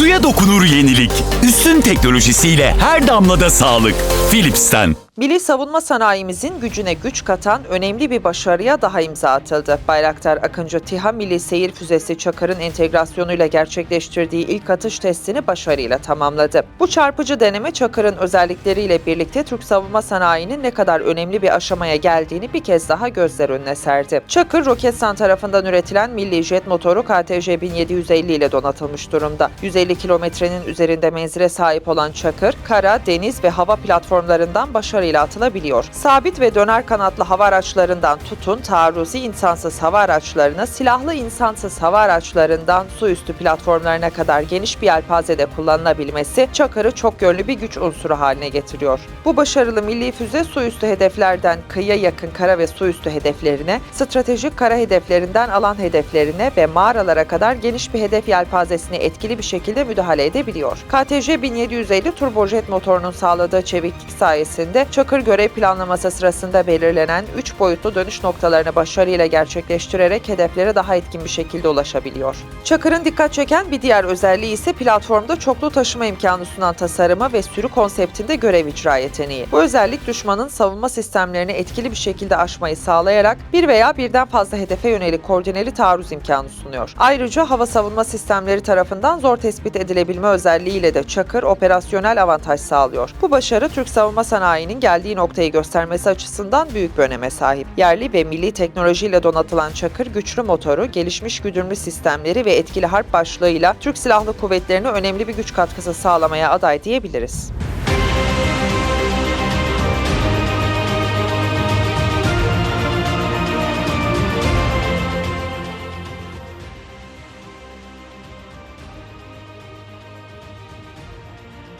Suya dokunur yenilik. Üstün teknolojisiyle her damlada sağlık. Philips'ten. Milli savunma sanayimizin gücüne güç katan önemli bir başarıya daha imza atıldı. Bayraktar Akıncı TİHA Milli Seyir Füzesi Çakır'ın entegrasyonuyla gerçekleştirdiği ilk atış testini başarıyla tamamladı. Bu çarpıcı deneme Çakır'ın özellikleriyle birlikte Türk savunma sanayinin ne kadar önemli bir aşamaya geldiğini bir kez daha gözler önüne serdi. Çakır, Roketsan tarafından üretilen milli jet motoru KTC 1750 ile donatılmış durumda. 150 kilometrenin üzerinde menzile sahip olan Çakır, kara, deniz ve hava platformlarından başarıyla atılabiliyor. Sabit ve döner kanatlı hava araçlarından tutun, taarruzi insansız hava araçlarına, silahlı insansız hava araçlarından su üstü platformlarına kadar geniş bir yelpazede kullanılabilmesi Çakır'ı çok yönlü bir güç unsuru haline getiriyor. Bu başarılı milli füze su üstü hedeflerden kıyıya yakın kara ve su üstü hedeflerine, stratejik kara hedeflerinden alan hedeflerine ve mağaralara kadar geniş bir hedef yelpazesine etkili bir şekilde müdahale edebiliyor. KTC 1750 turbojet motorunun sağladığı çeviklik sayesinde Çakır görev planlaması sırasında belirlenen 3 boyutlu dönüş noktalarını başarıyla gerçekleştirerek hedeflere daha etkin bir şekilde ulaşabiliyor. Çakır'ın dikkat çeken bir diğer özelliği ise platformda çoklu taşıma imkanı sunan tasarımı ve sürü konseptinde görev icra yeteneği. Bu özellik düşmanın savunma sistemlerini etkili bir şekilde aşmayı sağlayarak bir veya birden fazla hedefe yönelik koordineli taarruz imkanı sunuyor. Ayrıca hava savunma sistemleri tarafından zor tespit edilebilme özelliğiyle de Çakır operasyonel avantaj sağlıyor. Bu başarı Türk savunma sanayinin geldiği noktayı göstermesi açısından büyük bir öneme sahip. Yerli ve milli teknolojiyle donatılan Çakır güçlü motoru, gelişmiş güdümlü sistemleri ve etkili harp başlığıyla Türk Silahlı Kuvvetleri'ne önemli bir güç katkısı sağlamaya aday diyebiliriz.